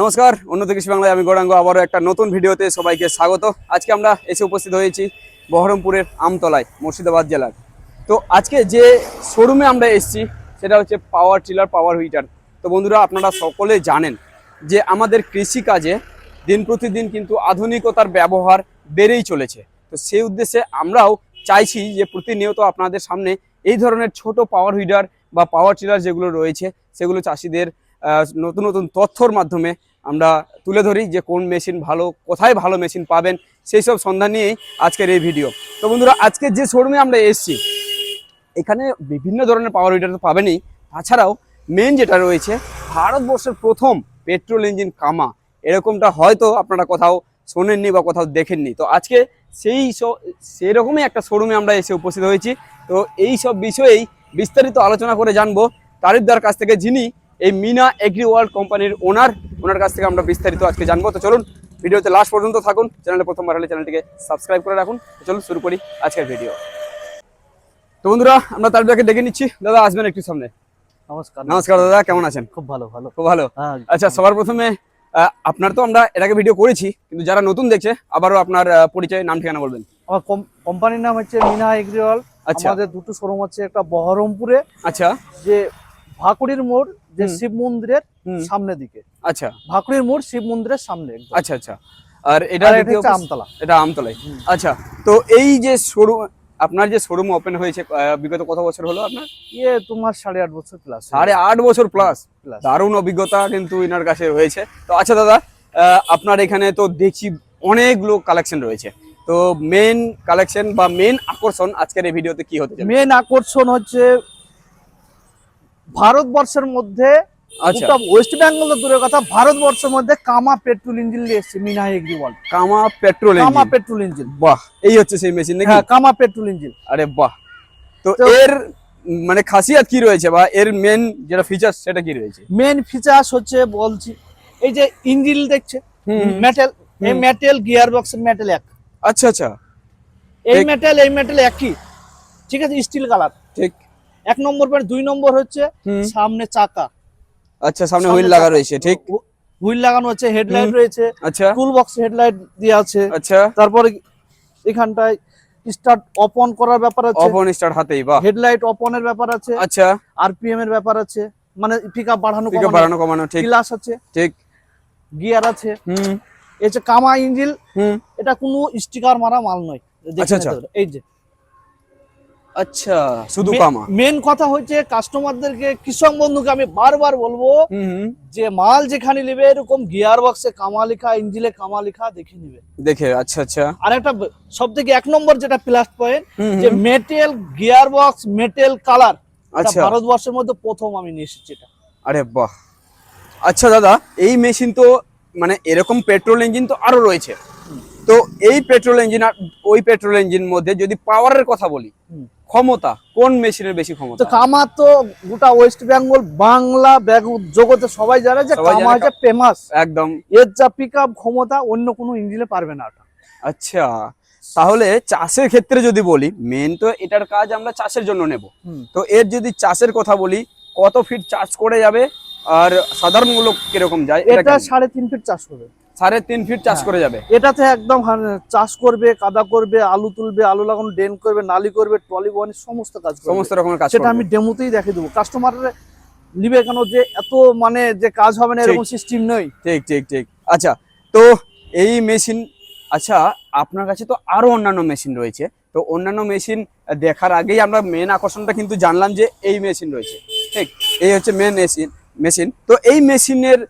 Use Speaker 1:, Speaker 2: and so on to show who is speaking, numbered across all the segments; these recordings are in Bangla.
Speaker 1: নমস্কার উন্নত কৃষি বাংলায় আমি গৌরাঙ্গ। আবারও একটা নতুন ভিডিওতে সবাইকে স্বাগত। আজকে আমরা এসে উপস্থিত হয়েছি বহরমপুরের আমতলায়, মুর্শিদাবাদ জেলার। তো আজকে যে শোরুমে আমরা এসেছি, সেটা হচ্ছে পাওয়ার টিলার, পাওয়ার হুইটার তো বন্ধুরা, আপনারা সকলে জানেন যে আমাদের কৃষিকাজে দিন প্রতিদিন কিন্তু আধুনিকতার ব্যবহার বেড়েই চলেছে। তো সেই উদ্দেশ্যে আমরাও চাইছি যে প্রতিনিয়ত আপনাদের সামনে এই ধরনের ছোট পাওয়ার হুইডার বা পাওয়ার টিলার যেগুলো রয়েছে, সেগুলো চাষিদের নতুন নতুন তথ্যর মাধ্যমে আমরা তুলে ধরি যে কোন মেশিন ভালো, কোথায় ভালো মেশিন পাবেন, সেই সব সন্ধান নিয়েই আজকের এই ভিডিও। তো বন্ধুরা, আজকে যে শোরুমে আমরা এসেছি, এখানে বিভিন্ন ধরনের পাওয়ার উইডার তো পাবেনই। তাছাড়াও মেন যেটা রয়েছে, ভারতবর্ষের প্রথম পেট্রোল ইঞ্জিন কামা এরকমটা হয়তো আপনারা কোথাও শোনেননি বা কোথাও দেখেননি। তো আজকে সেই সেরকমই একটা শোরুমে আমরা এসে উপস্থিত হয়েছি। তো এই সব বিষয়েই বিস্তারিত আলোচনা করে জানব তারিফদার কাছ থেকে যিনি এই মিনা এগ্রি ওয়ার্ল্ড কোম্পানির ওনার ওনার কাছ থেকে আমরা বিস্তারিত আজকে জানব। তো চলুন ভিডিওতে লাস্ট পর্যন্ত থাকুন চ্যানেলে প্রথমবার হলে চ্যানেলটিকে সাবস্ক্রাইব করে রাখুন। চলুন শুরু করি আজকের ভিডিও তো বন্ধুরা আমরা তার তারিফদাকে ডেকে নিচ্ছি দাদা আসবেন একটু সামনে।
Speaker 2: নমস্কার।
Speaker 1: নমস্কার দাদা কেমন আছেন?
Speaker 2: খুব ভালো ভালো।
Speaker 1: খুব ভালো।
Speaker 2: হ্যাঁ
Speaker 1: আচ্ছা সবার প্রথমে আপনার তো আমরা এর আগে ভিডিও করেছি কিন্তু যারা নতুন দেখছে আবারও আপনার পরিচয় নাম ঠিকানা বলবেন।
Speaker 2: আমার কোম- কোম্পানির নাম হচ্ছে মিনা এগ্রিওয়াল
Speaker 1: আচ্ছা।
Speaker 2: আমাদের দুটো শোরুম আছে একটা বহরমপুরে।
Speaker 1: আচ্ছা।
Speaker 2: যে ভাকুড়ির মোড় যে শিব মন্দিরের
Speaker 1: হুম,
Speaker 2: সামনের দিকে।
Speaker 1: আচ্ছা।
Speaker 2: ভাকুড়ির মোড় শিব মন্দিরের সামনে
Speaker 1: আচ্ছা আচ্ছা। আর এটা
Speaker 2: হচ্ছে আমতলা।
Speaker 1: এটা আমতলায়
Speaker 2: হুম।
Speaker 1: আচ্ছা তো এই যে শোরুম আপনার যে শোরুম ওপেন হয়েছে বিগত কত বছর হলো আপনার?
Speaker 2: ইয়ে তোমার সাড়ে আট বছর প্লাস
Speaker 1: সাড়ে আট বছর প্লাস দারুণ অভিজ্ঞতা কিন্তু ইনার কাছে রয়েছে। তো আচ্ছা দাদা আহ, আপনার এখানে তো দেখছি অনেকগুলো কালেকশন রয়েছে। তো মেন কালেকশন বা মেন আকর্ষণ আজকের এই ভিডিওতে কি হতে
Speaker 2: মেন আকর্ষণ হচ্ছে ভারতবর্ষের মধ্যে
Speaker 1: আচ্ছা।
Speaker 2: ওয়েস্ট বেঙ্গল দূরের কথা ভারতবর্ষের মধ্যে কামা পেট্রোল ইঞ্জিন নিয়ে এসছে মিনা এগ্রিওয়াল
Speaker 1: কামা পেট্রোল
Speaker 2: কামা পেট্রোল ইঞ্জিন
Speaker 1: বাহ এই হচ্ছে সেই মেশিন নাকি?
Speaker 2: হ্যাঁ কামা পেট্রোল ইঞ্জিন
Speaker 1: আরে বাহ। তো এর মানে খাসিয়াত কি রয়েছে বা এর মেন যেটা ফিচার সেটা কি রয়েছে?
Speaker 2: মেন ফিচার্স হচ্ছে বলছি এই যে ইঞ্জিন দেখছে মেটাল এই মেটাল গিয়ার বক্সের মেটাল এক।
Speaker 1: আচ্ছা আচ্ছা।
Speaker 2: এই। মেটাল এই মেটাল একই। ঠিক আছে স্টিল কালার
Speaker 1: ঠিক।
Speaker 2: এক নম্বর পয়েন্ট দুই নম্বর হচ্ছে সামনে চাকা।
Speaker 1: আচ্ছা সামনে হুইল লাগা রয়েছে ঠিক।
Speaker 2: হুইল লাগানো আছে হেডলাইট রয়েছে
Speaker 1: আচ্ছা।
Speaker 2: টুল বক্স হেডলাইট দিয়ে আছে।
Speaker 1: আচ্ছা।
Speaker 2: তারপরে এখানটায় স্টার্ট অফ অন করার ব্যাপার আছে।
Speaker 1: অফ অন স্টার্ট হাতেই বাহ।
Speaker 2: হেডলাইট অফ অনের ব্যাপার আছে।
Speaker 1: আচ্ছা।
Speaker 2: আরপিএম এর ব্যাপার আছে। মানে পিক আপ বাড়ানো
Speaker 1: পিকআপ বাড়ানো কমানো ঠিক।
Speaker 2: গ্লাস আছে।
Speaker 1: ঠিক।
Speaker 2: গিয়ার আছে।
Speaker 1: হুম।
Speaker 2: এই যে কামা ইঞ্জিন
Speaker 1: হুম।
Speaker 2: এটা কোনো স্টিকার মারা মাল নয়।
Speaker 1: আচ্ছা, আচ্ছা।
Speaker 2: এই যে।
Speaker 1: আচ্ছা শুধু কামা
Speaker 2: মেন কথা হচ্ছে কাস্টমারদেরকে কৃষক বন্ধুকে আমি বারবার বলব যে মাল যেখানে নেবে এরকম গিয়ার বক্সে কামা লেখা ইঞ্জিলে কামা লেখা দেখে নেবে।
Speaker 1: দেখে আচ্ছা আচ্ছা।
Speaker 2: আর একটা সব থেকে এক নম্বর যেটা প্লাস পয়েন্ট যে metal gear box metal colour
Speaker 1: আচ্ছা।
Speaker 2: ভারতবর্ষের মধ্যে প্রথম আমি নিয়ে এসেছি এটা
Speaker 1: আরে বাহ। আচ্ছা দাদা এই মেশিন তো মানে এরকম পেট্রোল ইঞ্জিন তো আরও রয়েছে। তো এই পেট্রোল ইঞ্জিন আর ওই পেট্রোল ইঞ্জিন মধ্যে যদি পাওয়ারের কথা বলি ক্ষমতা কোন মেশিনের বেশি
Speaker 2: তো
Speaker 1: ক্ষমতা?
Speaker 2: কামা তো গোটা ওয়েস্ট বেঙ্গল বাংলা জগতে সবাই জানে যে কামা হচ্ছে ফেমাস
Speaker 1: একদম।
Speaker 2: এর যা পিক আপ ক্ষমতা অন্য কোনো ইঞ্জিনে পারবে না এটা
Speaker 1: আচ্ছা তাহলে চাষের ক্ষেত্রে যদি বলি মেন তো এটার কাজ আমরা চাষের জন্য নেব। তো এর যদি চাষের কথা বলি কত ফিট চাষ করে যাবে? আর সাধারণ মূলক কীরকম যায়? এটা?
Speaker 2: সাড়ে তিন ফিট চাষ করবে
Speaker 1: সাড়ে তিন ফিট চাষ
Speaker 2: হ্যাঁ।
Speaker 1: করে যাবে।
Speaker 2: এটাতে একদম চাষ করবে কাদা করবে আলু তুলবে আলু লাগানো ড্রেন করবে নালি করবে ট্রলি বনি সমস্ত কাজ
Speaker 1: সমস্ত রকমের কাজ
Speaker 2: সেটা আমি ডেমোতেই দেখে দেবো। কাস্টমার নিবে কেন যে এত মানে যে কাজ হবে না এরকম সিস্টেম নেই।
Speaker 1: ঠিক ঠিক ঠিক। আচ্ছা তো এই মেশিন আচ্ছা আপনার কাছে তো আরও অন্যান্য মেশিন রয়েছে। তো অন্যান্য মেশিন দেখার আগেই আমরা মেন আকর্ষণটা কিন্তু জানলাম যে এই মেশিন রয়েছে। ঠিক এই হচ্ছে মেন মেশিন মেশিন তো এই মেশিনের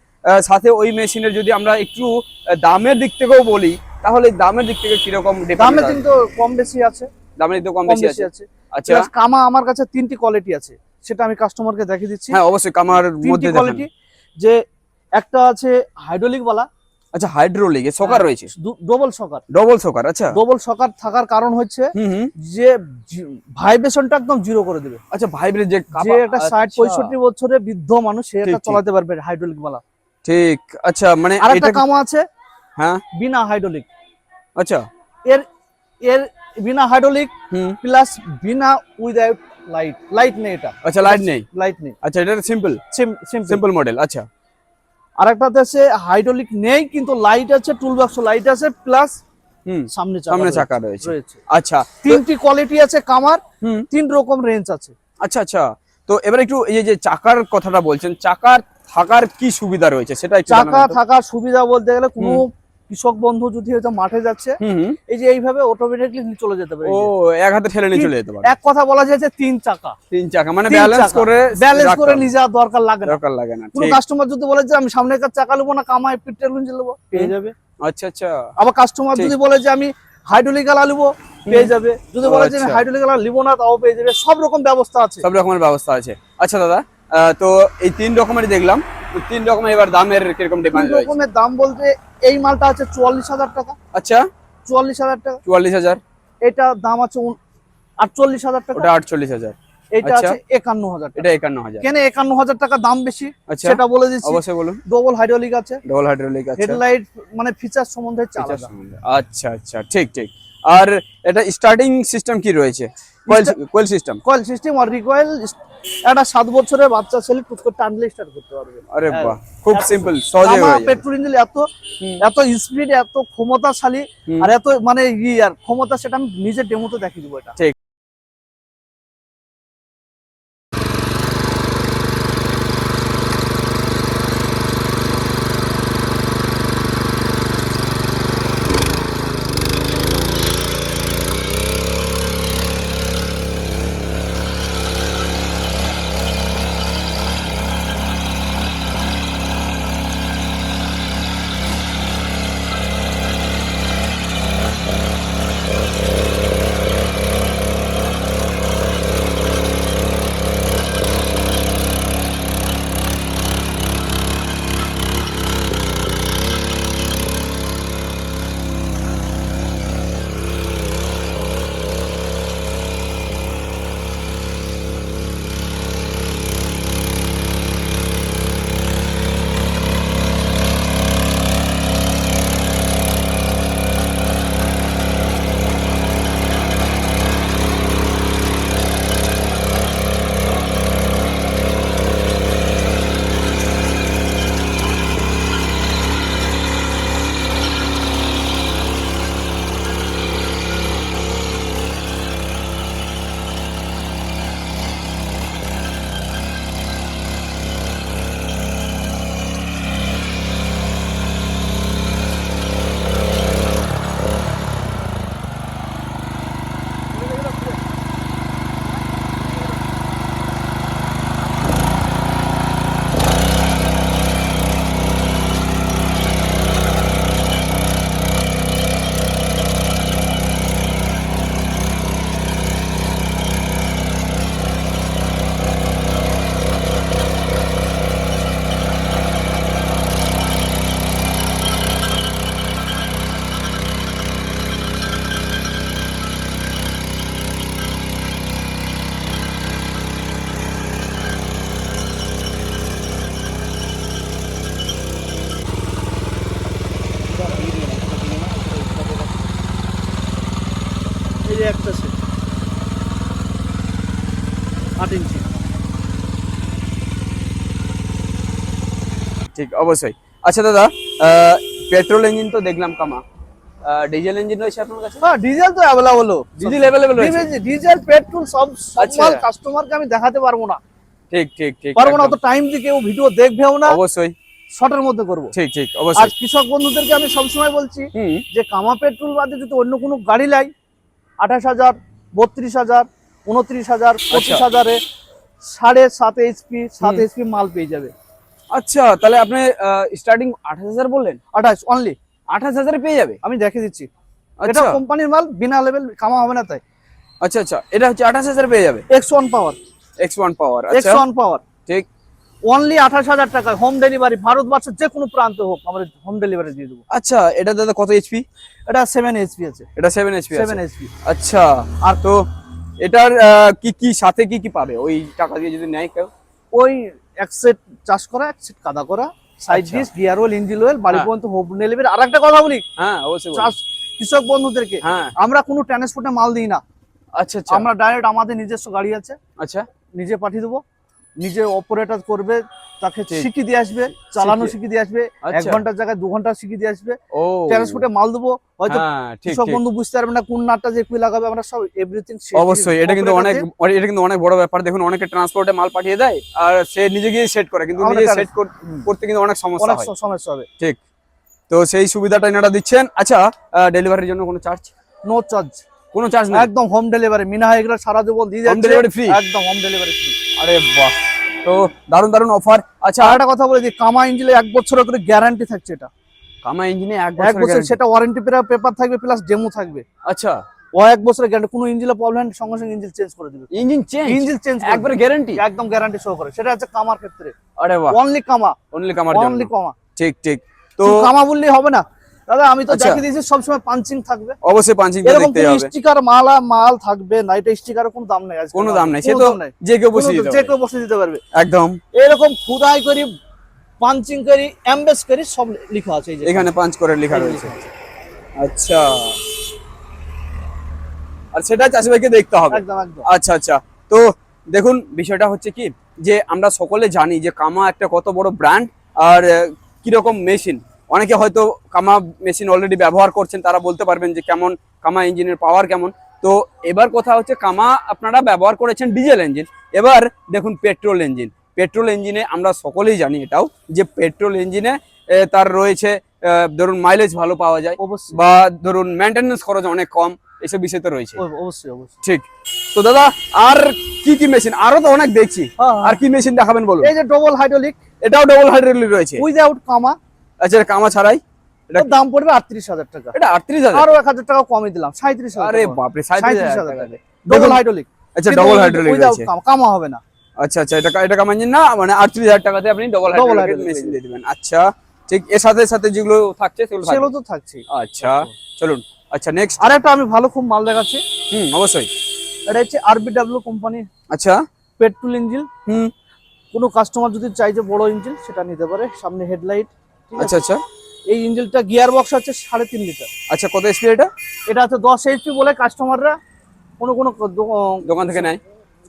Speaker 1: সাথে ওই মেশিনের যদি আমরা একটু দামের দিক থেকেও বলি তাহলে দামের দিক থেকে কীরকম
Speaker 2: দামে
Speaker 1: difference আছে?
Speaker 2: কিন্তু কম বেশি আছে।
Speaker 1: দামের দিক কম বেশি আছে? আচ্ছা।
Speaker 2: কামা আমার কাছে তিনটি কোয়ালিটি আছে সেটা আমি কাস্টমারকে দেখিয়ে দিচ্ছি।
Speaker 1: হ্যাঁ অবশ্যই কামার মধ্যে
Speaker 2: কোয়ালিটি যে একটা আছে হাইড্রোলিক বালা।
Speaker 1: আচ্ছা হাইড্রোলিক এ সকার রয়েছে?
Speaker 2: ডবল সকার।
Speaker 1: ডবল সকার আচ্ছা।
Speaker 2: ডবল সকার থাকার কারণ হচ্ছে যে ভাইব্রেশনটা একদম জিরো করে দেবে।
Speaker 1: আচ্ছা ভাইব্রেট যে
Speaker 2: যে একটা ষাট
Speaker 1: আচ্ছা।
Speaker 2: পঁয়ষট্টি বছরের বৃদ্ধ মানুষ সে এটা। চালাতে পারবে হাইড্রোলিক বালা।
Speaker 1: ঠিক আচ্ছা মানে
Speaker 2: আর একটা
Speaker 1: এটা
Speaker 2: কামা আছে।
Speaker 1: হ্যাঁ?
Speaker 2: বিনা হাইড্রোলিক
Speaker 1: আচ্ছা।
Speaker 2: এর এর বিনা হাইড্রোলিক
Speaker 1: হুম।
Speaker 2: প্লাস বিনা উইদাউট লাইট লাইট নেই এটা।
Speaker 1: আচ্ছা লাইট নেই।
Speaker 2: লাইট নেই।
Speaker 1: আচ্ছা এটা সিম্পল
Speaker 2: সিম্পল
Speaker 1: সিম্পল মডেল আচ্ছা।
Speaker 2: আর একটাতে আছে হাইড্রোলিক নেই কিন্তু লাইট আছে টুল বক্স লাইট আছে প্লাস
Speaker 1: হুম।
Speaker 2: সামনে
Speaker 1: সামনে চাকা রয়েছে। আচ্ছা
Speaker 2: তিনটি কোয়ালিটি আছে কামার
Speaker 1: হুম।
Speaker 2: তিন রকম রেঞ্জ আছে।
Speaker 1: আচ্ছা আচ্ছা। তো এবার একটু এই যে চাকার কথাটা বলছেন চাকার থাকার কি সুবিধা রয়েছে? সেটা
Speaker 2: চাকা থাকার সুবিধা বলতে গেলে কোনো কৃষক বন্ধু যদি হয়তো মাঠে যাচ্ছে এই যে এইভাবে অটোমেটিকলি চলে যেতে পারে।
Speaker 1: ও এক হাতে ঠেলে নিয়ে চলে যেতে পারে।
Speaker 2: এক কথা বলা যায় যে তিন চাকা।
Speaker 1: তিন চাকা মানে ব্যালেন্স করে
Speaker 2: ব্যালেন্স করে। নিয়ে যাওয়ার দরকার লাগে না।
Speaker 1: দরকার লাগে না
Speaker 2: কোনো কাস্টমার যদি বলে যে আমি সামনের কাছে চাকা নেব না কামায় পিটের গুঞ্জে নেব পেয়ে যাবে।
Speaker 1: আচ্ছা আচ্ছা।
Speaker 2: আবার কাস্টমার যদি বলে যে আমি হাইড্রোলিক আলা নেব পেয়ে যাবে। যদি বলে যে আমি
Speaker 1: আচ্ছা।
Speaker 2: হাইড্রোলিক আলা নিবো না তাও পেয়ে যাবে। সব রকম ব্যবস্থা আছে।
Speaker 1: সব রকমের ব্যবস্থা আছে। আচ্ছা দাদা তো এই তিন রকমের দেখলাম। তিন রকমের এবার দামের কীরকম ডিমান্ড রয়েছে?
Speaker 2: রকমের দাম বলতে এই মালটা আছে চুয়াল্লিশ হাজার টাকা।
Speaker 1: আচ্ছা।
Speaker 2: চুয়াল্লিশ হাজার টাকা।
Speaker 1: চুয়াল্লিশ হাজার?
Speaker 2: এটা দাম আছে আটচল্লিশ হাজার টাকা।
Speaker 1: ওটা আটচল্লিশ হাজার।
Speaker 2: এটা
Speaker 1: আচ্ছা।
Speaker 2: আছে একান্ন হাজার
Speaker 1: এটা একান্ন হাজার।
Speaker 2: কেন একান্ন হাজার টাকা দাম বেশি?
Speaker 1: আচ্ছা।
Speaker 2: সেটা বলে দিচ্ছি।
Speaker 1: অবশ্যই বলুন।
Speaker 2: ডবল হাইড্রোলিক আছে।
Speaker 1: ডবল হাইড্রোলিক আছে
Speaker 2: হেডলাইট মানে ফিচার সম্বন্ধে।
Speaker 1: আচ্ছা আচ্ছা। ঠিক ঠিক। আর এটা স্টার্টিং সিস্টেম কি রয়েছে? কোয়েল সিস্টেম
Speaker 2: কয়েল সিস্টেম আর রিকয়েল একটা সাত বছরের বাচ্চা ছেলে টুক করে টানলে স্টার্ট করতে পারবে।
Speaker 1: আরে
Speaker 2: হ্যাঁ।
Speaker 1: বাহ খুব
Speaker 2: এত-
Speaker 1: সিম্পল সহজে হয়ে
Speaker 2: পেট্রোল ইঞ্জিন এত এত স্পিড এত ক্ষমতাশালী আর এত মানে ই আর ক্ষমতা সেটা আমি নিজের ডেমোতে দেখিয়ে দেবো এটা।
Speaker 1: ঠিক অবশ্যই। আচ্ছা দাদা পেট্রোল ইঞ্জিন তো দেখলাম কামা। ডিজেল ইঞ্জিন রয়েছে আপনার কাছে?
Speaker 2: হ্যাঁ ডিজেল তো অ্যাভেলেবল
Speaker 1: ডিজেল অ্যাভেলেবল রয়েছে।
Speaker 2: ডিজেল পেট্রোল সব সব
Speaker 1: আচ্ছা।
Speaker 2: মাল কাস্টমারকে আমি দেখাতে পারব না।
Speaker 1: ঠিক ঠিক ঠিক
Speaker 2: পারব না। অত টাইম দিয়ে কেউ ভিডিও দেখবেও না।
Speaker 1: অবশ্যই।
Speaker 2: শর্টের মধ্যে করব।
Speaker 1: ঠিক ঠিক অবশ্যই।
Speaker 2: কৃষক বন্ধুদেরকে আমি সবসময় বলছি যে কামা পেট্রোল বাদে যদি অন্য কোনো গাড়ি লাই আঠাশ হাজার বত্রিশ হাজার উনত্রিশ হাজার পঁচিশ হাজারে সাড়ে সাত এইচপি সাত। এইচপি মাল পেয়ে যাবে।
Speaker 1: আচ্ছা তাহলে আপনি স্টার্টিং আঠাশ হাজার বললেন?
Speaker 2: আঠাশ অনলি
Speaker 1: আঠাশ হাজারে পেয়ে যাবে?
Speaker 2: আমি দেখে দিচ্ছি। এটা
Speaker 1: আচ্ছা।
Speaker 2: কোম্পানির মাল বিনা লেভেল কামা হবে না তাই।
Speaker 1: আচ্ছা আচ্ছা এটা হচ্ছে আঠাশ হাজার পেয়ে যাবে?
Speaker 2: X one power
Speaker 1: X one power
Speaker 2: X
Speaker 1: আচ্ছা
Speaker 2: ওয়ান পাওয়ার
Speaker 1: ঠিক।
Speaker 2: অনলি আঠাশ হাজার টাকা হোম ডেলিভারি ভারতবর্ষের যে কোনো প্রান্তে হোক আমরা হোম ডেলিভারি দিয়ে দেবো।
Speaker 1: আচ্ছা এটা দাদা কত এইচপি
Speaker 2: এটা সেভেন এইচপি আছে।
Speaker 1: এটা সেভেন এইচপি
Speaker 2: সেভেন এইচপি
Speaker 1: আচ্ছা আর তো এটার কি কি সাথে কি কি পাবে? ওই টাকা দিয়ে যদি নেয় কেউ?
Speaker 2: ওই এক সেট চাষ করা এক সেট কাদা করা side. Dish gear oil engine oil বাড়ি
Speaker 1: হ্যাঁ।
Speaker 2: পর্যন্ত হোপ ডেলিভারি আর একটা কথা বলি
Speaker 1: হ্যাঁ অবশ্যই
Speaker 2: চাষ কৃষক বন্ধুদেরকে
Speaker 1: হ্যাঁ।
Speaker 2: আমরা কোনো ট্রান্সপোর্টে মাল দিই না।
Speaker 1: আচ্ছা আচ্ছা।
Speaker 2: আমরা ডাইরেক্ট আমাদের নিজস্ব গাড়ি আছে
Speaker 1: আচ্ছা।
Speaker 2: নিজে পাঠিয়ে দেবো। নিজে অপারেটর করবে তাকে শিখিয়ে দিয়ে আসবে চালানো
Speaker 1: শিখিয়ে-
Speaker 2: দিয়ে আসবে এক
Speaker 1: আচ্ছা।
Speaker 2: ঘণ্টার জায়গায় দু ঘণ্টা শিখিয়ে দিয়ে আসবে।
Speaker 1: ও।
Speaker 2: ট্রান্সপোর্টে মাল দেবো হয়তো
Speaker 1: হ্যাঁ ঠিক
Speaker 2: কৃষক বন্ধু বুঝতে পারবে না কোন নাটটা যে কুই লাগাবে আমরা সব এভরিথিং
Speaker 1: অবশ্যই এটা কিন্তু অনেক এটা কিন্তু অনেক বড় ব্যাপার। দেখুন অনেকে ট্রান্সপোর্টে মাল পাঠিয়ে দেয় আর সে নিজে গিয়ে সেট করে কিন্তু নিজে সেট করতে কিন্তু অনেক সমস্যা হয়।
Speaker 2: সমস্যা হবে। ঠিক।
Speaker 1: তো সেই সুবিধাটা এনারা দিচ্ছেন। আচ্ছা ডেলিভারির জন্য কোনো চার্জ
Speaker 2: নো চার্জ
Speaker 1: কোনো চার্জ নেই?
Speaker 2: একদম হোম ডেলিভারি মিনা এগুলো সারা জীবন দিয়ে
Speaker 1: হোম ডেলিভারি ফ্রি
Speaker 2: একদম হোম ডেলিভারি ফ্রি
Speaker 1: আরে বাহ! তো দারুণ দারুণ অফার আচ্ছা
Speaker 2: আর একটা কথা বলে দিই কামা ইঞ্জিনে এক বছরের করে গ্যারান্টি থাকছে এটা।
Speaker 1: কামা ইঞ্জিনে এক
Speaker 2: এক
Speaker 1: বছর
Speaker 2: সেটা ওয়ারেন্টি পেপার থাকবে প্লাস ডেমো থাকবে।
Speaker 1: আচ্ছা।
Speaker 2: ও এক বছরের গ্যারান্টি কোনো ইঞ্জিনে প্রবলেম সঙ্গে সঙ্গে ইঞ্জিন চেঞ্জ করে দিবে।
Speaker 1: ইঞ্জিন চেঞ্জ
Speaker 2: ইঞ্জিন চেঞ্জ
Speaker 1: একবারে গ্যারান্টি
Speaker 2: একদম গ্যারান্টি শো করে। সেটা হচ্ছে কামার ক্ষেত্রে।
Speaker 1: আরে বাহ।
Speaker 2: অনলি কামা
Speaker 1: অনলি কামার
Speaker 2: অনলি কামা
Speaker 1: ঠিক ঠিক। তো
Speaker 2: তো কামা বললেই হবে না। দাদা আমি তো
Speaker 1: আচ্ছা।
Speaker 2: দেখিয়ে দিয়েছি সবসময় পাঞ্চিং থাকবে।
Speaker 1: অবশ্যই পাঞ্চিং
Speaker 2: এরকম
Speaker 1: দেখতে হবে।
Speaker 2: স্টিকার মালা মাল থাকবে না এটা স্টিকারের কোনো দাম নেই
Speaker 1: কোনো দাম নাই সে তো যে কেউ বসে দিতে
Speaker 2: যে কেউ বসে দিতে পারবে।
Speaker 1: একদম।
Speaker 2: এরকম খুদাই করি পাঞ্চিং করি এমবেস করি সব লেখা আছে এই যে।
Speaker 1: এখানে পাঁচ করে লেখা রয়েছে। আচ্ছা। আর সেটা চাষি ভাইকে দেখতে হবে।
Speaker 2: একদম একদম।
Speaker 1: আচ্ছা আচ্ছা। তো দেখুন বিষয়টা হচ্ছে কি যে আমরা সকলে জানি যে কামা একটা কত বড় ব্র্যান্ড আর কীরকম মেশিন অনেকে হয়তো কামা মেশিন অলরেডি ব্যবহার করছেন তারা বলতে পারবেন যে কেমন কামা ইঞ্জিনের পাওয়ার কেমন। তো এবার কথা হচ্ছে কামা আপনারা ব্যবহার করেছেন ডিজেল ইঞ্জিন এবার দেখুন পেট্রোল ইঞ্জিন পেট্রোল ইঞ্জিনে আমরা সকলেই জানি এটাও যে পেট্রোল ইঞ্জিনে তার রয়েছে ধরুন মাইলেজ ভালো পাওয়া যায় বা ধরুন মেনটেন্যান্স খরচ অনেক কম এসব বিষয় তো রয়েছে।
Speaker 2: অবশ্যই অবশ্যই।
Speaker 1: ঠিক। তো দাদা আর কি কি মেশিন আরও তো অনেক দেখছি।
Speaker 2: হ্যাঁ,
Speaker 1: আর কি মেশিন দেখাবেন বলুন?
Speaker 2: এই যে ডবল হাইড্রোলিক
Speaker 1: এটাও ডবল হাইড্রোলিক রয়েছে।
Speaker 2: উইদাউট কামা
Speaker 1: আচ্ছা কামা ছাড়াই? এটা-
Speaker 2: দাম পড়বে আটত্রিশ হাজার টাকা।
Speaker 1: এটা আটত্রিশ হাজার?
Speaker 2: আরও এক হাজার টাকা কমে দিলাম সাঁত্রিশ হাজার
Speaker 1: আরে বাপরে সাঁত্রিশ হাজার টাকা।
Speaker 2: ডবল হাইড্রোলিক
Speaker 1: আচ্ছা ডবল হাইড্রোলিক
Speaker 2: কামা হবে না।
Speaker 1: আচ্ছা আচ্ছা এটা এটা কামা না? মানে আটত্রিশ হাজার টাকাতে আপনি ডবল হাইড্রোলিক মেশিন দিয়ে দিবেন। আচ্ছা ঠিক এর সাথে সাথে যেগুলো থাকছে সেগুলো
Speaker 2: সেগুলো তো থাকছেই।
Speaker 1: আচ্ছা চলুন। আচ্ছা নেক্সট
Speaker 2: আর একটা আমি ভালো খুব মাল দেখাচ্ছি।
Speaker 1: হুম অবশ্যই।
Speaker 2: এটা হচ্ছে আরবিডব্লিউ কোম্পানি
Speaker 1: আচ্ছা।
Speaker 2: পেট্রোল ইঞ্জিন
Speaker 1: হুম।
Speaker 2: কোনো কাস্টমার যদি চাইছে বড় ইঞ্জিন সেটা নিতে পারে। সামনে হেডলাইট
Speaker 1: আচ্ছা আচ্ছা।
Speaker 2: এই ইঞ্জিনটা গিয়ার বক্স আছে সাড়ে তিন লিটার।
Speaker 1: আচ্ছা কত স্পিড এটা?
Speaker 2: এটা হচ্ছে দশ এইচপি বলে কাস্টমাররা কোনো কোনো
Speaker 1: দোকান থেকে নেয়।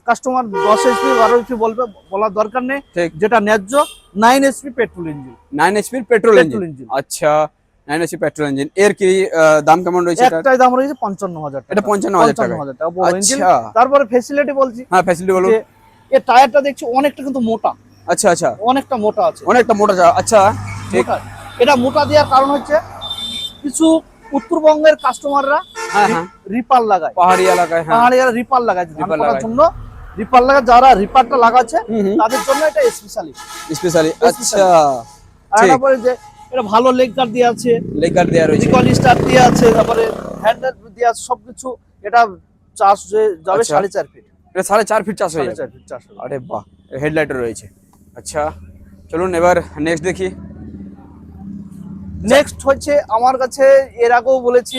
Speaker 2: কাস্টমার দশ এইচপি বারো এইচপি বলবে বলার দরকার নেই। যেটা ন্যায্য nine HP petrol engine
Speaker 1: nine এইচপির petrol engine আচ্ছা নাইন এইচপি পেট্রোল ইঞ্জিন এর কি দাম কেমন রয়েছে
Speaker 2: একটাই দাম রয়েছে পঞ্চান্ন হাজার
Speaker 1: এটা পঞ্চান্ন হাজার টাকা। আচ্ছা।
Speaker 2: তারপরে ফেসিলিটি বলছি।
Speaker 1: হ্যাঁ ফ্যাসিলিটি বলুন।
Speaker 2: এর টায়ারটা দেখছি অনেকটা কিন্তু মোটা।
Speaker 1: আচ্ছা আচ্ছা।
Speaker 2: অনেকটা মোটা আছে।
Speaker 1: অনেকটা মোটা আচ্ছা।
Speaker 2: মোটা। এটা মোটা দেওয়ার কারণ হচ্ছে কিছু উত্তরবঙ্গের কাস্টমাররা
Speaker 1: হ্যাঁ হ্যাঁ।
Speaker 2: রিপার লাগায়।
Speaker 1: পাহাড়ি এলাকায় হ্যাঁ।
Speaker 2: পাহাড়িরা রিপার লাগায়
Speaker 1: রিপার লাগায়।
Speaker 2: জন্য। রিপার লাগা যারা রিপারটা লাগাচ্ছে তাদের জন্য এটা স্পেশালি
Speaker 1: স্পেশালি আচ্ছা।
Speaker 2: আর। তারপরে যে এটা ভালো লেগ গার্ড দিয়ে আছে
Speaker 1: লেগ গার্ড দেওয়া রয়েছে।
Speaker 2: রিকল স্টার দিয়ে আছে তারপরে হ্যান্ডেল দিয়ে আছে সবকিছু এটা চাষ যে যাবে
Speaker 1: আচ্ছা।
Speaker 2: সাড়ে চার ফিট
Speaker 1: এটা সাড়ে চার ফিট চাষ হয়ে যাবে।
Speaker 2: চার ফিট চাষ
Speaker 1: আরে বাহ হেডলাইটও রয়েছে। আচ্ছা চলুন এবার নেক্সট দেখি।
Speaker 2: নেক্সট হচ্ছে আমার কাছে এর আগেও বলেছি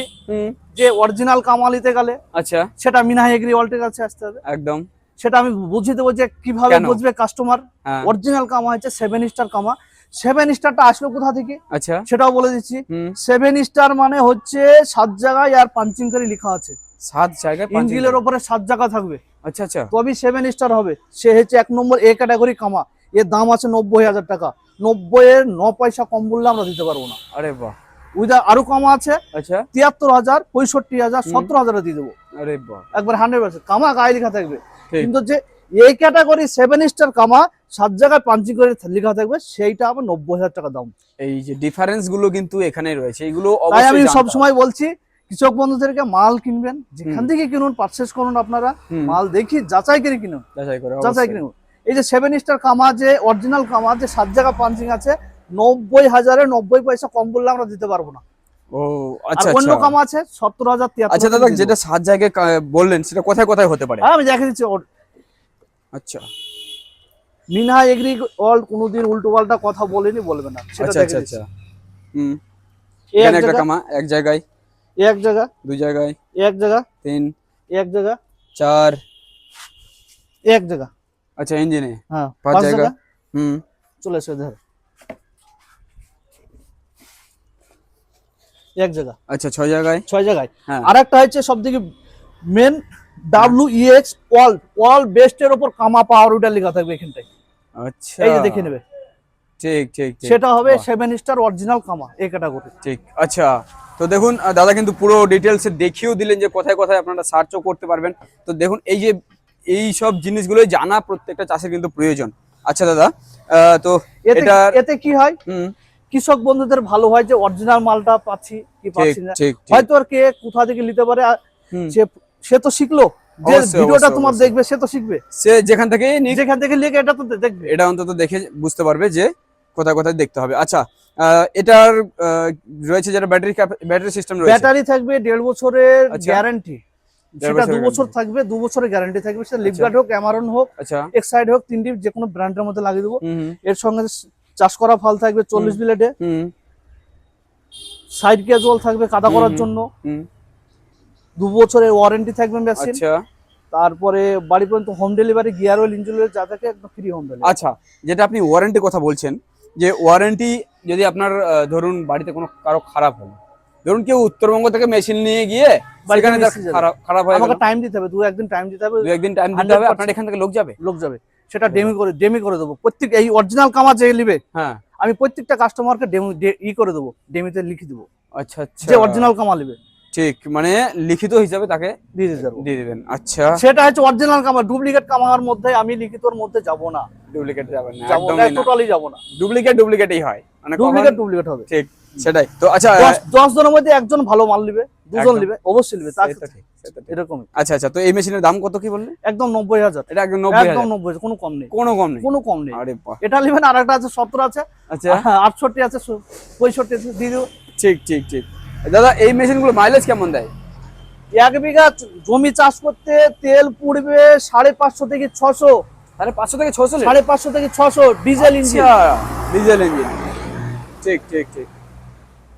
Speaker 2: যে অরিজিনাল কামালিতে গেলে
Speaker 1: আচ্ছা।
Speaker 2: সেটা মিনা এগ্রি ওয়ার্ল্ডের কাছে আসতে হবে।
Speaker 1: একদম।
Speaker 2: সেটা আমি বুঝিয়ে দেবো যে কীভাবে বুঝবে কাস্টমার
Speaker 1: হ্যাঁ।
Speaker 2: অরিজিনাল কামা হচ্ছে সেভেন স্টার কামা। সেভেন স্টারটা আসলো কোথা থেকে?
Speaker 1: আচ্ছা।
Speaker 2: সেটাও বলে দিচ্ছি। সেভেন স্টার মানে হচ্ছে সাত জায়গায় আর পাঞ্চিং করে লেখা আছে।
Speaker 1: সাত জায়গায়
Speaker 2: ইঞ্জিলের ওপরে সাত জায়গা থাকবে।
Speaker 1: আচ্ছা আচ্ছা।
Speaker 2: তবেই সেভেন স্টার হবে। সে হচ্ছে এক নম্বর এ ক্যাটাগরি কামা। এর দাম আছে নব্বই হাজার টাকা। ন পয়সা কম বললে আমরা দিতে পারব না।
Speaker 1: আরে বাহ।
Speaker 2: উইদা আরও কামা আছে
Speaker 1: আচ্ছা।
Speaker 2: তিয়াত্তর হাজার পঁয়ষট্টি হাজার সতেরো হাজারে দিয়ে দেবো।
Speaker 1: আরে বাহ।
Speaker 2: একবার হান্ড্রেড পার্সেন্ট কামা গায়ে লেখা থাকবে। কিন্তু যে এই ক্যাটাগরি সেভেন স্টার কামা সাত জায়গায় পাঞ্চিং করে লেখা থাকবে সেইটা আবার নব্বই হাজার টাকা দাম।
Speaker 1: এই যে ডিফারেন্সগুলো কিন্তু এখানে রয়েছে। এগুলো
Speaker 2: তাই আমি
Speaker 1: জানতে
Speaker 2: সব
Speaker 1: হবে।
Speaker 2: সময় বলছি কৃষক বন্ধুদেরকে মাল কিনবেন যেখান থেকে কিনুন পারচেস করুন আপনারা মাল দেখি যাচাই করে কিনুন।
Speaker 1: যাচাই করে
Speaker 2: যাচাই কিনুন। এই যে সেভেন স্টার কামা যে অরিজিনাল কামা যে সাত জায়গা পাঞ্চিং আছে নব্বই হাজারে নব্বই পয়সা কম বললে আমরা দিতে পারব না।
Speaker 1: ও আচ্ছা
Speaker 2: অন্য
Speaker 1: আচ্ছা।
Speaker 2: কামা আছে সত্তর হাজার
Speaker 1: আচ্ছা দাদা যেটা সাত জায়গায় বললেন সেটা কোথায় কোথায় হতে পারে?
Speaker 2: হ্যাঁ, আমি দেখে দিচ্ছি
Speaker 1: আচ্ছা।
Speaker 2: মিনহা এগ্রি ওয়ার্ল্ড কোনোদিন উল্টো পাল্টা কথা বলেনি বলবে না। সেটা
Speaker 1: আচ্ছা আচ্ছা
Speaker 2: দিচ্ছি।
Speaker 1: হুম।
Speaker 2: এক
Speaker 1: এখানে একটা কামা এক জায়গায়।
Speaker 2: এক জায়গা।
Speaker 1: দুই জায়গায়।
Speaker 2: এক জায়গা।
Speaker 1: তিন।
Speaker 2: এক জায়গা।
Speaker 1: চার।
Speaker 2: এক জায়গা।
Speaker 1: আচ্ছা ইঞ্জিনে
Speaker 2: হ্যাঁ
Speaker 1: পাঁচ
Speaker 2: পাঁচ
Speaker 1: জায়গা।
Speaker 2: জায়গা।
Speaker 1: হুম।
Speaker 2: চলে এসে ধর এক জায়গা।
Speaker 1: আচ্ছা ছয় জায়গায়?
Speaker 2: ছয় জায়গায়।
Speaker 1: হ্যাঁ।
Speaker 2: আর একটা হচ্ছে সব থেকে main W E X wall wall বেস্টের ওপর কামা পাওয়ার ওটা লেখা থাকবে এখানটায়।
Speaker 1: আচ্ছা।
Speaker 2: এই যে দেখে নেবে।
Speaker 1: ঠিক ঠিক
Speaker 2: সেটা হবে। সেভেন স্টার অরিজিনাল কামা এই ক্যাটাগরি
Speaker 1: ঠিক আচ্ছা। তো দেখুন দাদা কিন্তু পুরো ডিটেলসে দেখিয়েও দিলেন যে কোথায় কোথায় আপনারা সার্চও করতে পারবেন। তো দেখুন এই যে এই সব জিনিসগুলো জানা প্রত্যেকটা চাষের কিন্তু প্রয়োজন। আচ্ছা দাদা তো
Speaker 2: এতে
Speaker 1: এটা
Speaker 2: এতে কি হয়? কৃষক বন্ধুদের ভালো হয় যে অরিজিনাল মালটা পাচ্ছি কি পাচ্ছি না। হয়তো আর কে কোথা থেকে নিতে পারে সে সে তো শিখলো। যে ভিডিওটা তোমার দেখবে সে তো শিখবে।
Speaker 1: সে যেখান থেকে
Speaker 2: যেখান থেকে লিখে এটা তো দেখবে।
Speaker 1: এটা অন্তত দেখে বুঝতে পারবে যে কোথায় কোথায় দেখতে হবে। আচ্ছা আহ, এটার রয়েছে যেটা ব্যাটারি ব্যাটারি সিস্টেম রয়েছে।
Speaker 2: ব্যাটারি থাকবে দেড় বছরের
Speaker 1: আচ্ছা।
Speaker 2: গ্যারান্টি
Speaker 1: দেড়
Speaker 2: সেটা দু বছর থাকবে দু বছরের গ্যারান্টি থাকবে। সেটা
Speaker 1: আচ্ছা।
Speaker 2: লিপগার্ড হোক অ্যামারন হোক
Speaker 1: আচ্ছা।
Speaker 2: এক্সাইড হোক তিনটি যে কোনো ব্র্যান্ডের মধ্যে লাগিয়ে দেবো। এর সঙ্গে চাষ করা ফাল থাকবে চল্লিশ বিলেটে সাইড ক্যাজুয়াল থাকবে কাদা করার জন্য। দু বছরের ওয়ারেন্টি থাকবে মেশিন
Speaker 1: আচ্ছা।
Speaker 2: তারপরে বাড়ি পর্যন্ত home delivery gear oil engine oil যা থাকে একদম ফ্রি হোম ডেলিভারি
Speaker 1: আচ্ছা যেটা আপনি ওয়ারেন্টি কথা বলছেন যে ওয়ারেন্টি যদি আপনার ধরুন বাড়িতে কোনো কারও খারাপ হলো ধরুন কেউ উত্তরবঙ্গ থেকে মেশিন নিয়ে গিয়ে সেখানে। খারাপ হয়ে
Speaker 2: আমাকে টাইম দিতে হবে দু একদিন টাইম দিতে হবে।
Speaker 1: দু একদিন টাইম দিতে হবে আপনার এখান থেকে লোক যাবে।
Speaker 2: লোক যাবে। সেটা ডেমি করে ডেমি করে দেবো। প্রত্যেক এই অরিজিনাল কামা যে নিবে
Speaker 1: হ্যাঁ।
Speaker 2: আমি প্রত্যেকটা কাস্টমারকে ডেমো ই করে দেবো ডেমিতে লিখে দেবো।
Speaker 1: আচ্ছা আচ্ছা।
Speaker 2: যে অরিজিনাল কামা নেবে।
Speaker 1: ঠিক মানে লিখিত হিসাবে তাকে
Speaker 2: দিয়ে দিতে
Speaker 1: দিয়ে দিবেন। আচ্ছা।
Speaker 2: সেটা হচ্ছে অরিজিনাল কামা ডুপ্লিকেট কামার মধ্যে আমি লিখিতর মধ্যে যাব না।
Speaker 1: ডুপ্লিকেট যাবেন না
Speaker 2: টোটালি যাব না।
Speaker 1: ডুপ্লিকেট ডুপ্লিকেটই হয়। মানে
Speaker 2: ডুপ্লিকেট ডুপ্লিকেট হবে।
Speaker 1: ঠিক। সেটাই। তো আচ্ছা
Speaker 2: দশ জনের মধ্যে একজন ভালো মাল নিবে দুজন নিবে অবশ্যই নিবে। এরকম
Speaker 1: আচ্ছা আচ্ছা তো এই মেশিনের দাম কত কি বললেন
Speaker 2: একদম নব্বই হাজার।
Speaker 1: এটা একদম নব্বই
Speaker 2: একদম নব্বই কোনো কম নেই।
Speaker 1: কোনো কম নেই।
Speaker 2: কোনো কম নেই।
Speaker 1: আরে
Speaker 2: এটা নেবেন আর একটা আছে আছে।
Speaker 1: আচ্ছা।
Speaker 2: আটষট্টি আছে পঁয়ষট্টি আছে দিয়ে দেবো
Speaker 1: ঠিক ঠিক ঠিক। দাদা এই মেশিনগুলো মাইলেজ কেমন দেয়?
Speaker 2: এক বিঘা জমি চাষ করতে তেল পুড়বে সাড়ে পাঁচশো থেকে ছশো।
Speaker 1: সাড়ে পাঁচশো থেকে ছশো
Speaker 2: সাড়ে পাঁচশো থেকে ছশো ডিজেল ইঞ্জিন।
Speaker 1: আচ্ছা ডিজেল ইঞ্জিন। ঠিক ঠিক ঠিক।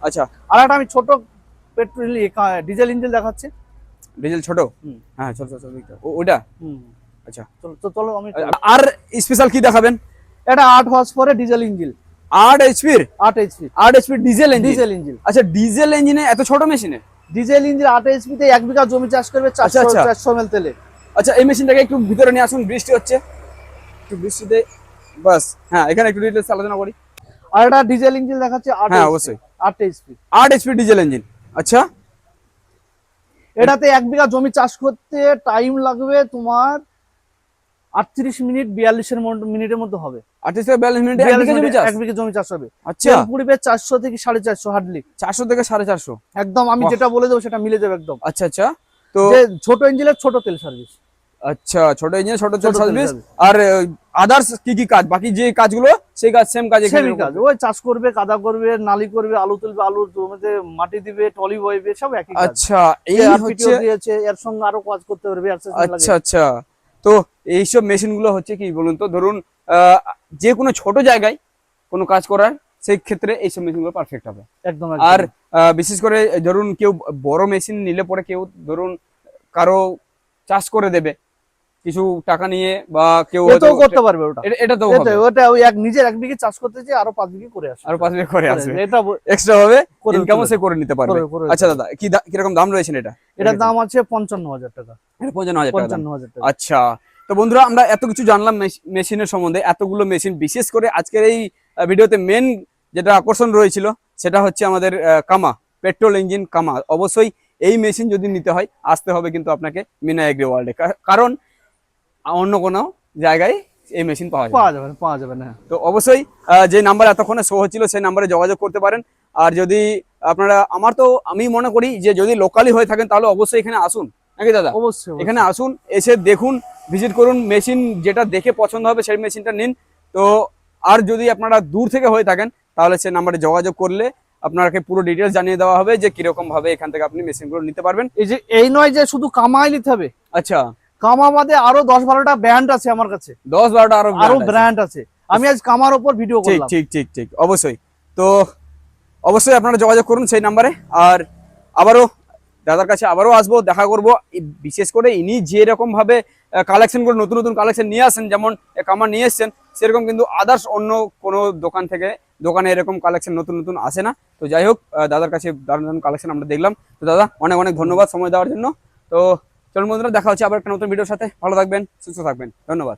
Speaker 1: আচ্ছা
Speaker 2: আর একটা আমি ছোট পেট্রোল ডিজেল ইঞ্জিন দেখাচ্ছি।
Speaker 1: ডিজেল ছোট। হ্যাঁ চল চল চল দেখতে। ও- ওটা আচ্ছা।
Speaker 2: চলো তো চলো আমি
Speaker 1: আর স্পেশাল কি দেখাবেন?
Speaker 2: এটা আট হর্স পরে ডিজেল ইঞ্জিন
Speaker 1: আট এইচপির
Speaker 2: আট এইচপি
Speaker 1: আট এইচপির ডিজেল ইঞ্জিন
Speaker 2: ডিজেল ইঞ্জিন
Speaker 1: আচ্ছা ডিজেল ইঞ্জিনে এত ছোট মেশিনে
Speaker 2: ডিজেল ইঞ্জিন আট এইচপি তে এক বিঘা জমি চাষ করবে চারশো
Speaker 1: আচ্ছা।
Speaker 2: চারশো এমএল তেলে।
Speaker 1: আচ্ছা এই মেশিনটাকে একটু ভিতরে নিয়ে আসুন বৃষ্টি হচ্ছে। একটু বৃষ্টিতে বাস। হ্যাঁ এখানে একটু ডিটেলস আলোচনা করি।
Speaker 2: আর একটা ডিজেল ইঞ্জিন দেখাচ্ছে আট
Speaker 1: হ্যাঁ, অবশ্যই।
Speaker 2: আট এইচপি
Speaker 1: আট এইচপি ডিজেল ইঞ্জিন আচ্ছা।
Speaker 2: এটাতে এক বিঘা জমি চাষ করতে টাইম লাগবে তোমার আটত্রিশ মিনিট বিয়াল্লিশের মধ্যে- মিনিটের মধ্যে হবে।
Speaker 1: আটত্রিশ থেকে বিয়াল্লিশ মিনিটে এক বিঘা জমি চাষ?
Speaker 2: এক বিঘা জমি চাষ হবে।
Speaker 1: আচ্ছা।
Speaker 2: পুড়বে চারশো থেকে সাড়ে চারশো হার্ডলি
Speaker 1: চারশো থেকে সাড়ে চারশো।
Speaker 2: একদম আমি যেটা বলে দেবো সেটা মিলে যাবে একদম।
Speaker 1: আচ্ছা আচ্ছা। তো
Speaker 2: ছোট ইঞ্জিনের ছোট তেল সার্ভিস
Speaker 1: আচ্ছা ছোট ইঞ্জিন ছোট
Speaker 2: ছোট
Speaker 1: সার্ভিস আর আদার্স কি কি কাজ? বাকি যে কাজগুলো সেই কাজ সেম কাজ
Speaker 2: সেমই কাজ। ওই চাষ করবে কাদা করবে নালি করবে আলু তুলবে আলু জমিতে মাটি দিবে টলি বইবে সব একই কাজ।
Speaker 1: আচ্ছা এই হচ্ছে
Speaker 2: দিয়েছে এর সঙ্গে আরও কাজ করতে পারবে।
Speaker 1: আচ্ছা আচ্ছা। তো এইসব মেশিনগুলো হচ্ছে কি বলুন তো ধরুন আহ, যে কোনো ছোট জায়গায় কোনো কাজ করার সেই ক্ষেত্রে এইসব মেশিনগুলো পারফেক্ট হবে।
Speaker 2: একদম
Speaker 1: আর বিশেষ করে ধরুন কেউ বড় মেশিন নিলে পরে কেউ ধরুন কারও চাষ করে দেবে কিছু টাকা নিয়ে বা কেউ
Speaker 2: এটাও করতে পারবে ওটা।
Speaker 1: এটা- তো
Speaker 2: ওটা ওই এক নিজের এক বিঘে চাষ করতে যে আরও পাঁচ বিঘে করে
Speaker 1: আর পাঁচ করে আসবে।
Speaker 2: এটা
Speaker 1: এক্সট্রা ভাবে ইনকামও সে করে নিতে পারবে। আচ্ছা দাদা কি কীরকম দাম রয়েছে এটা?
Speaker 2: এটার দাম আছে পঞ্চান্ন হাজার টাকা।
Speaker 1: এটা পঞ্চান্ন হাজার
Speaker 2: পঞ্চান্ন হাজার টাকা।
Speaker 1: আচ্ছা তো বন্ধুরা আমরা এত কিছু জানলাম মেশ- মেশিনের সম্বন্ধে এতগুলো মেশিন বিশেষ করে আজকের এই ভিডিওতে মেন যেটা আকর্ষণ রয়েছিল সেটা হচ্ছে আমাদের কামা পেট্রোল ইঞ্জিন কামা। অবশ্যই এই মেশিন যদি নিতে হয় আসতে হবে কিন্তু আপনাকে মিনা এগ্রি ওয়ার্ল্ডে কারণ অন্য কোনো জায়গায় এই মেশিন পাওয়া।
Speaker 2: পাওয়া যাবে না, পাওয়া যাবে না।
Speaker 1: তো অবশ্যই যে নাম্বার এতক্ষণে শো হচ্ছিল সেই নাম্বারে যোগাযোগ করতে পারেন। আর যদি আপনারা আমার তো আমি মনে করি যে যদি লোকালি হয়ে থাকেন তাহলে অবশ্যই এখানে আসুন। নাকি দাদা?
Speaker 2: অবশ্যই।
Speaker 1: এখানে আসুন এসে দেখুন ভিজিট করুন মেশিন যেটা দেখে পছন্দ হবে সেই মেশিনটা নিন। তো আর যদি আপনারা দূর থেকে হয়ে থাকেন তাহলে সে নাম্বারে যোগাযোগ করলে আপনাকে পুরো ডিটেলস জানিয়ে দেওয়া হবে যে কীরকম ভাবে এখান থেকে আপনি মেশিনগুলো নিতে পারবেন।
Speaker 2: এই যে এই নয় যে শুধু কামাই নিতে হবে।
Speaker 1: আচ্ছা।
Speaker 2: কামা বাদে আরও দশ বারোটা ব্র্যান্ড আছে আমার কাছে।
Speaker 1: দশ বারোটা আরও আরও
Speaker 2: ব্র্যান্ড আছে। আমি আজ কামার ওপর ভিডিও
Speaker 1: ঠিক ঠিক ঠিক ঠিক অবশ্যই। তো অবশ্যই আপনারা যোগাযোগ করুন সেই নাম্বারে আর আবারও দাদার কাছে আবারও আসব দেখা করব। বিশেষ করে ইনি যে রকম ভাবে কালেকশন করে নতুন নতুন কালেকশন নিয়ে আসেন যেমন কামার নিয়ে এসছেন সেরকম কিন্তু আদার্স অন্য কোনো দোকান থেকে দোকানে এরকম কালেকশন নতুন নতুন আসে না। তো যাই হোক দাদার কাছে দারুণ দারুণ কালেকশন আমরা দেখলাম। তো দাদা অনেক অনেক ধন্যবাদ সময় দেওয়ার জন্য। তো চলুন বন্ধুরা দেখা হচ্ছে আবার একটা নতুন ভিডিওর সাথে। ভালো থাকবেন সুস্থ থাকবেন। ধন্যবাদ।